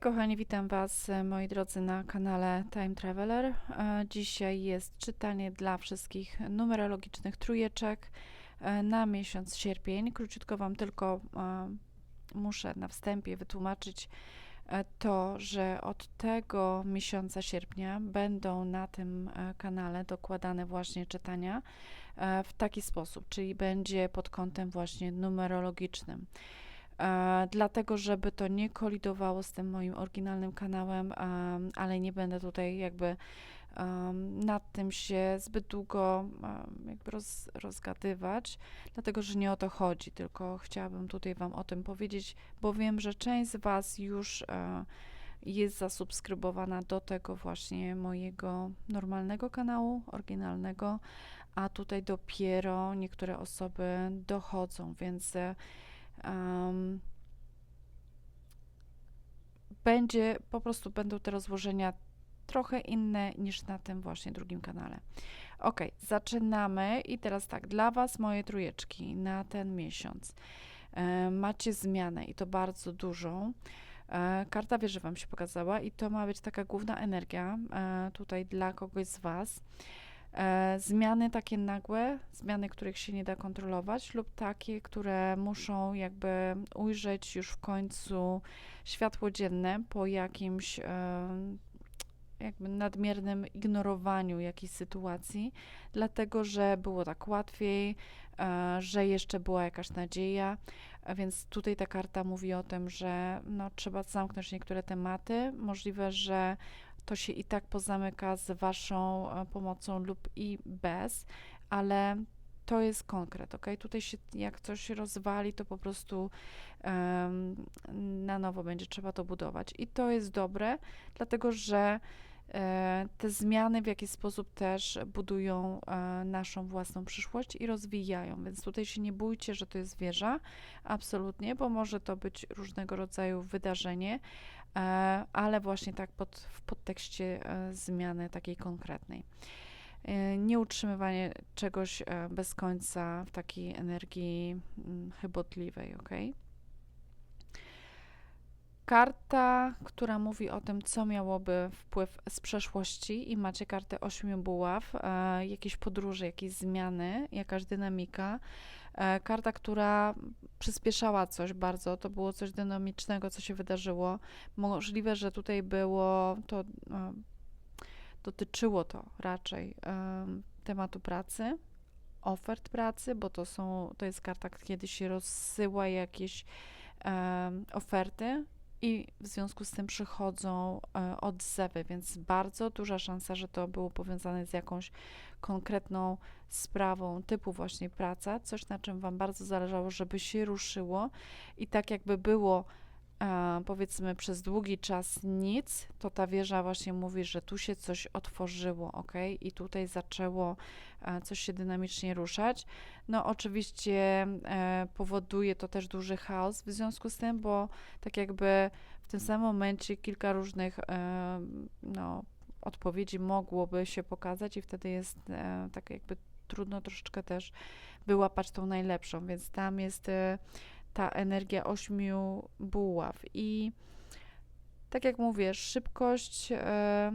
Kochani, witam Was e, moi drodzy na kanale Time Traveler. E, Dzisiaj jest czytanie dla wszystkich numerologicznych trójeczek e, na miesiąc sierpień. Króciutko Wam tylko muszę na wstępie wytłumaczyć to, że od tego miesiąca sierpnia będą na tym kanale dokładane właśnie czytania w taki sposób, czyli będzie pod kątem właśnie numerologicznym. E, dlatego, żeby to nie kolidowało z tym moim oryginalnym kanałem, em, ale nie będę tutaj jakby nad tym się zbyt długo jakby roz, rozgadywać, dlatego, że nie o to chodzi, tylko chciałabym tutaj Wam o tym powiedzieć, bo wiem, że część z Was już e, jest zasubskrybowana do tego właśnie mojego normalnego kanału, oryginalnego, a tutaj dopiero niektóre osoby dochodzą, więc Em, będzie, po prostu będą te rozłożenia trochę inne niż na tym właśnie drugim kanale. Ok, zaczynamy i teraz tak, dla Was moje trójeczki na ten miesiąc. E, macie zmianę i to bardzo dużą. E, karta wieży Wam się pokazała i to ma być taka główna energia e, tutaj dla kogoś z Was. E, zmiany takie nagłe, zmiany, których się nie da kontrolować, lub takie, które muszą jakby ujrzeć już w końcu światło dzienne po jakimś e, jakby nadmiernym ignorowaniu jakiejś sytuacji, dlatego że było tak łatwiej, e, że jeszcze była jakaś nadzieja, a więc tutaj ta karta mówi o tym, że no, trzeba zamknąć niektóre tematy. Możliwe, że to się i tak pozamyka z Waszą e, pomocą lub i bez, ale to jest konkret, ok? Tutaj się, jak coś rozwali, to po prostu em, na nowo będzie trzeba to budować. I to jest dobre, dlatego że e, te zmiany w jakiś sposób też budują e, naszą własną przyszłość i rozwijają, więc tutaj się nie bójcie, że to jest wieża, absolutnie, bo może to być różnego rodzaju wydarzenie, ale właśnie tak pod, w podtekście e, zmiany takiej konkretnej. E, Nie utrzymywanie czegoś e, bez końca w takiej energii mm, chybotliwej, ok? Karta, która mówi o tym, co miałoby wpływ z przeszłości, i macie kartę ośmiu buław, e, jakieś podróże, jakieś zmiany, jakaś dynamika. E, karta, która przyspieszała coś bardzo, to było coś dynamicznego, co się wydarzyło. Możliwe, że tutaj było to, e, dotyczyło to raczej em, tematu pracy, ofert pracy, bo to są, to jest karta, kiedy się rozsyła jakieś oferty i w związku z tym przychodzą e, odzewy, więc bardzo duża szansa, że to było powiązane z jakąś konkretną sprawą typu właśnie praca, coś na czym Wam bardzo zależało, żeby się ruszyło. I tak jakby było powiedzmy przez długi czas nic, to ta wieża właśnie mówi, że tu się coś otworzyło, ok? I tutaj zaczęło e, coś się dynamicznie ruszać. No oczywiście e, powoduje to też duży chaos w związku z tym, bo tak jakby w tym samym momencie kilka różnych e, no, odpowiedzi mogłoby się pokazać i wtedy jest tak jakby trudno troszeczkę też wyłapać tą najlepszą, więc tam jest ta energia ośmiu buław. I tak jak mówię, szybkość, e,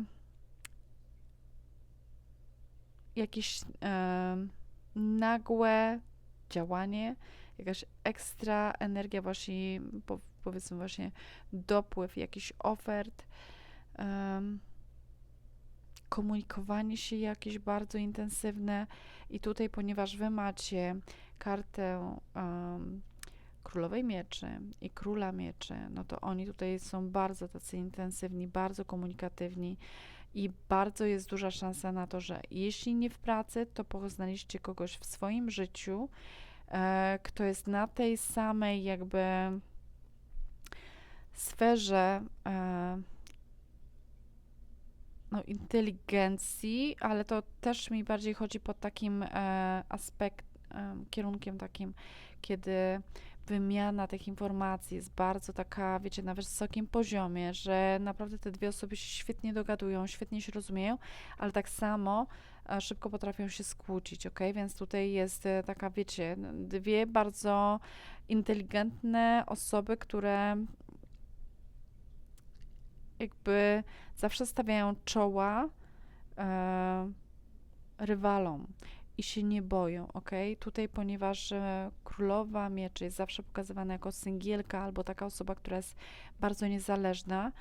jakieś e, nagłe działanie, jakaś ekstra energia właśnie, po, powiedzmy właśnie dopływ jakichś ofert, em, komunikowanie się jakieś bardzo intensywne. I tutaj, ponieważ wy macie kartę em, królowej mieczy i króla mieczy, no to oni tutaj są bardzo tacy intensywni, bardzo komunikatywni i bardzo jest duża szansa na to, że jeśli nie w pracy, to poznaliście kogoś w swoim życiu, e, kto jest na tej samej jakby sferze e, no, inteligencji, ale to też mi bardziej chodzi pod takim e, aspekt, em, kierunkiem takim, kiedy wymiana tych informacji jest bardzo taka, wiecie, na wysokim poziomie, że naprawdę te dwie osoby się świetnie dogadują, świetnie się rozumieją, ale tak samo e, szybko potrafią się skłócić, ok? Więc tutaj jest e, taka, wiecie, dwie bardzo inteligentne osoby, które jakby zawsze stawiają czoła e, rywalom i się nie boją, ok? Tutaj, ponieważ e, królowa mieczy jest zawsze pokazywana jako singielka albo taka osoba, która jest bardzo niezależna,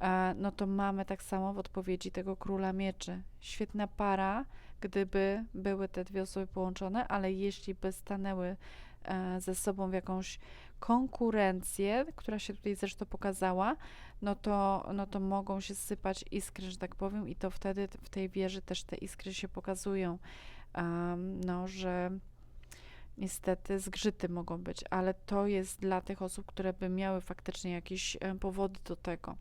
e, no to mamy tak samo w odpowiedzi tego króla mieczy. Świetna para, gdyby były te dwie osoby połączone, ale jeśli by stanęły e, ze sobą w jakąś konkurencję, która się tutaj zresztą pokazała, no to, no to mogą się sypać iskry, że tak powiem, i to wtedy w tej wieży też te iskry się pokazują, no, że niestety zgrzyty mogą być, ale to jest dla tych osób, które by miały faktycznie jakieś powody do tego.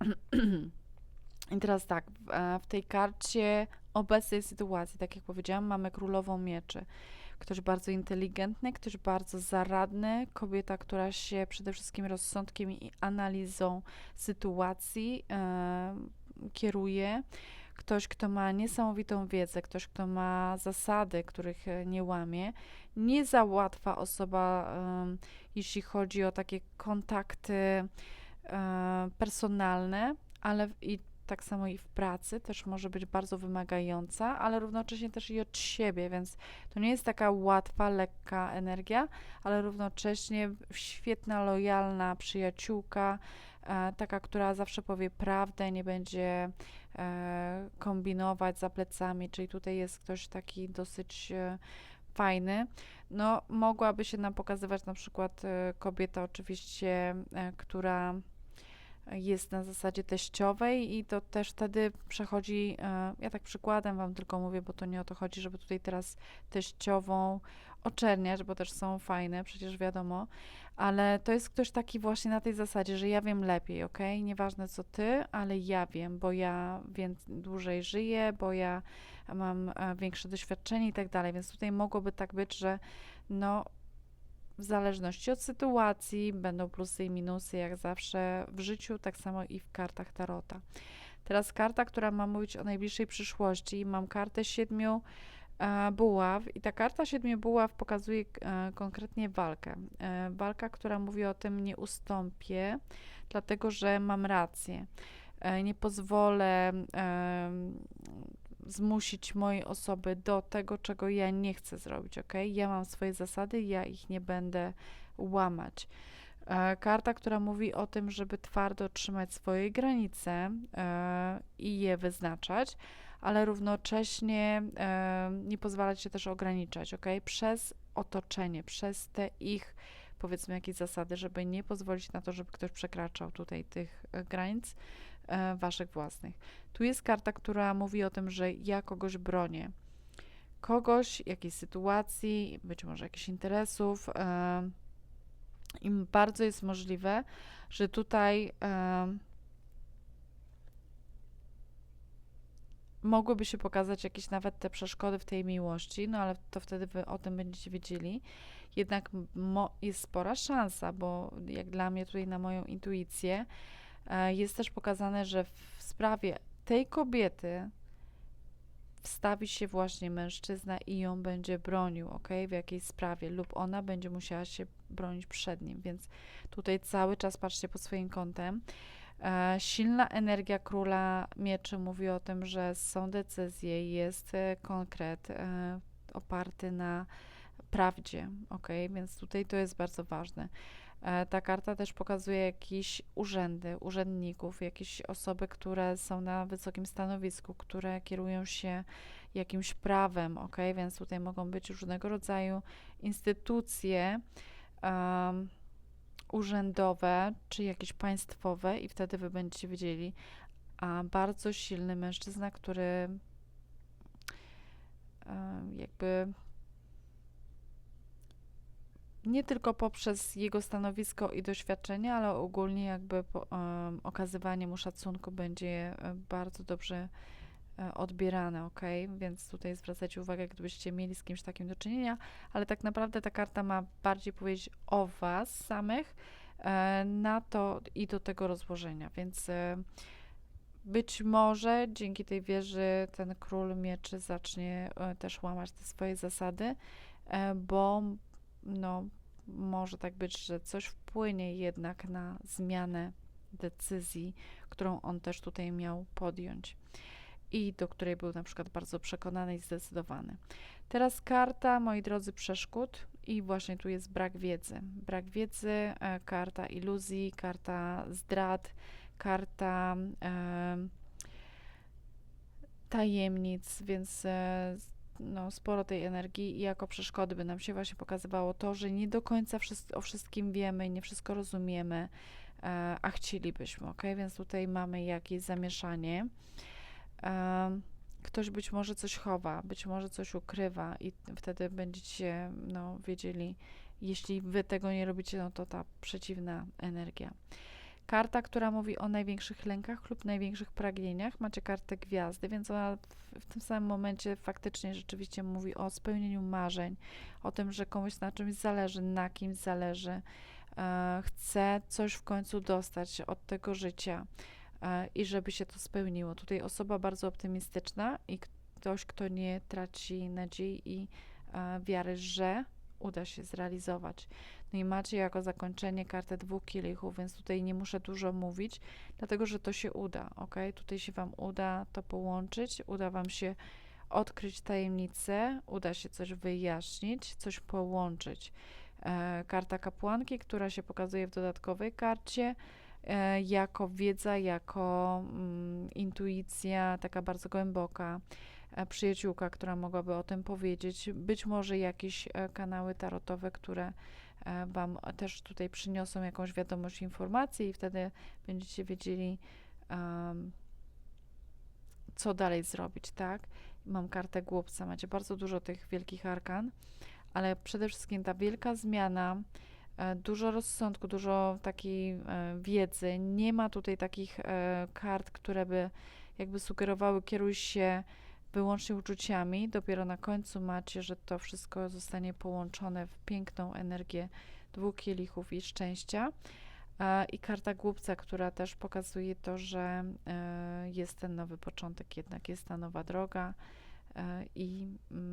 I teraz tak, w, e, w tej karcie obecnej sytuacji, tak jak powiedziałam, mamy królową mieczy ktoś bardzo inteligentny, ktoś bardzo zaradny, kobieta, która się przede wszystkim rozsądkiem i analizą sytuacji e, kieruje, ktoś, kto ma niesamowitą wiedzę, ktoś, kto ma zasady, których e, nie łamie, nie za łatwa osoba, e, jeśli chodzi o takie kontakty e, personalne, ale i tak samo i w pracy też może być bardzo wymagająca, ale równocześnie też i od siebie, więc to nie jest taka łatwa, lekka energia, ale równocześnie świetna, lojalna przyjaciółka, e, taka, która zawsze powie prawdę, nie będzie kombinować za plecami, czyli tutaj jest ktoś taki dosyć e, fajny. No, mogłaby się nam pokazywać na przykład e, kobieta oczywiście, e, która jest na zasadzie teściowej i to też wtedy przechodzi, e, ja tak przykładem Wam tylko mówię, bo to nie o to chodzi, żeby tutaj teraz teściową oczerniać, bo też są fajne, przecież wiadomo, ale to jest ktoś taki właśnie na tej zasadzie, że ja wiem lepiej, ok? Nieważne co ty, ale ja wiem, bo ja więcej, dłużej żyję, bo ja mam e, większe doświadczenie i tak dalej, więc tutaj mogłoby tak być, że no w zależności od sytuacji będą plusy i minusy, jak zawsze w życiu, tak samo i w kartach Tarota. Teraz karta, która ma mówić o najbliższej przyszłości. Mam kartę siedmiu buław i ta karta siedmiu buław pokazuje e, konkretnie walkę. E, walka, która mówi o tym nie ustąpię, dlatego że mam rację. E, nie pozwolę zmusić mojej osoby do tego, czego ja nie chcę zrobić, ok? Ja mam swoje zasady, ja ich nie będę łamać. E, karta, która mówi o tym, żeby twardo trzymać swoje granice e, i je wyznaczać, ale równocześnie e, nie pozwalać się też ograniczać, ok? Przez otoczenie, przez te ich powiedzmy jakieś zasady, żeby nie pozwolić na to, żeby ktoś przekraczał tutaj tych granic, waszych własnych. Tu jest karta, która mówi o tym, że ja kogoś bronię. Kogoś, jakiejś sytuacji, być może jakichś interesów. I bardzo jest możliwe, że tutaj e, mogłyby się pokazać jakieś nawet te przeszkody w tej miłości, no ale to wtedy wy o tym będziecie wiedzieli. Jednak jest spora szansa, bo jak dla mnie tutaj na moją intuicję, E, jest też pokazane, że w sprawie tej kobiety wstawi się właśnie mężczyzna i ją będzie bronił, ok, w jakiejś sprawie, lub ona będzie musiała się bronić przed nim, więc tutaj cały czas patrzcie pod swoim kątem. E, silna energia króla mieczy mówi o tym, że są decyzje, jest e, konkret e, oparty na prawdzie, ok, więc tutaj to jest bardzo ważne. E, ta karta też pokazuje jakieś urzędy, urzędników, jakieś osoby, które są na wysokim stanowisku, które kierują się jakimś prawem, ok? Więc tutaj mogą być różnego rodzaju instytucje um, urzędowe czy jakieś państwowe, i wtedy wy będziecie wiedzieli, a bardzo silny mężczyzna, który um, jakby nie tylko poprzez jego stanowisko i doświadczenie, ale ogólnie jakby po, um, okazywanie mu szacunku będzie e, bardzo dobrze e, odbierane, ok? Więc tutaj zwracajcie uwagę, gdybyście mieli z kimś takim do czynienia, ale tak naprawdę ta karta ma bardziej powiedzieć o Was samych e, na to i do tego rozłożenia, więc e, być może dzięki tej wieży ten król mieczy zacznie e, też łamać te swoje zasady, e, bo no, może tak być, że coś wpłynie jednak na zmianę decyzji, którą on też tutaj miał podjąć i do której był na przykład bardzo przekonany i zdecydowany. Teraz karta, moi drodzy, przeszkód i właśnie tu jest brak wiedzy. Brak wiedzy, e, karta iluzji, karta zdrad, karta e, tajemnic, więc e, no, sporo tej energii i jako przeszkody by nam się właśnie pokazywało to, że nie do końca o wszystkim wiemy, nie wszystko rozumiemy, e, a chcielibyśmy, ok? Więc tutaj mamy jakieś zamieszanie. E, ktoś być może coś chowa, być może coś ukrywa i wtedy będziecie no, wiedzieli, jeśli wy tego nie robicie, no to ta przeciwna energia. Karta, która mówi o największych lękach lub największych pragnieniach, macie kartę gwiazdy, więc ona w, tym samym momencie faktycznie rzeczywiście mówi o spełnieniu marzeń, o tym, że komuś na czymś zależy, na kimś zależy, e, chce coś w końcu dostać od tego życia e, i żeby się to spełniło. Tutaj osoba bardzo optymistyczna i ktoś, kto nie traci nadziei i e, wiary, że uda się zrealizować. No i macie jako zakończenie kartę dwóch kielichów, więc tutaj nie muszę dużo mówić, dlatego że to się uda, ok? Tutaj się Wam uda to połączyć, uda Wam się odkryć tajemnicę, uda się coś wyjaśnić, coś połączyć. E, karta kapłanki, która się pokazuje w dodatkowej karcie, e, jako wiedza, jako mm, intuicja, taka bardzo głęboka przyjaciółka, która mogłaby o tym powiedzieć, być może jakieś e, kanały tarotowe, które e, Wam też tutaj przyniosą jakąś wiadomość, informację i wtedy będziecie wiedzieli, em, co dalej zrobić, tak? Mam kartę głupca, macie bardzo dużo tych wielkich arkan, ale przede wszystkim ta wielka zmiana, e, dużo rozsądku, dużo takiej e, wiedzy. Nie ma tutaj takich e, kart, które by jakby sugerowały, kieruj się wyłącznie uczuciami. Dopiero na końcu macie, że to wszystko zostanie połączone w piękną energię dwóch kielichów i szczęścia. E, I karta głupca, która też pokazuje to, że e, jest ten nowy początek, jednak jest ta nowa droga e, i mm,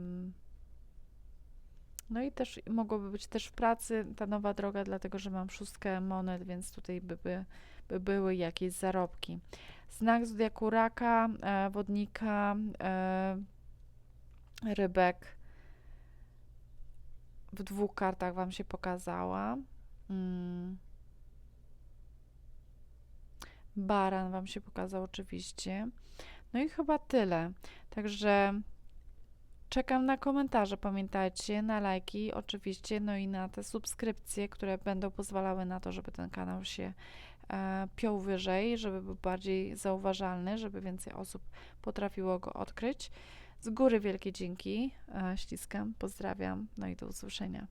no i też mogłoby być też w pracy ta nowa droga, dlatego że mam szóstkę monet, więc tutaj by, by, by były jakieś zarobki. Znak zodiaku raka, e, wodnika, e, rybek w dwóch kartach Wam się pokazała. Mm. Baran Wam się pokazał oczywiście. No i chyba tyle. Także czekam na komentarze, pamiętajcie, na lajki oczywiście, no i na te subskrypcje, które będą pozwalały na to, żeby ten kanał się e, piął wyżej, żeby był bardziej zauważalny, żeby więcej osób potrafiło go odkryć. Z góry wielkie dzięki, e, ściskam, pozdrawiam, no i do usłyszenia.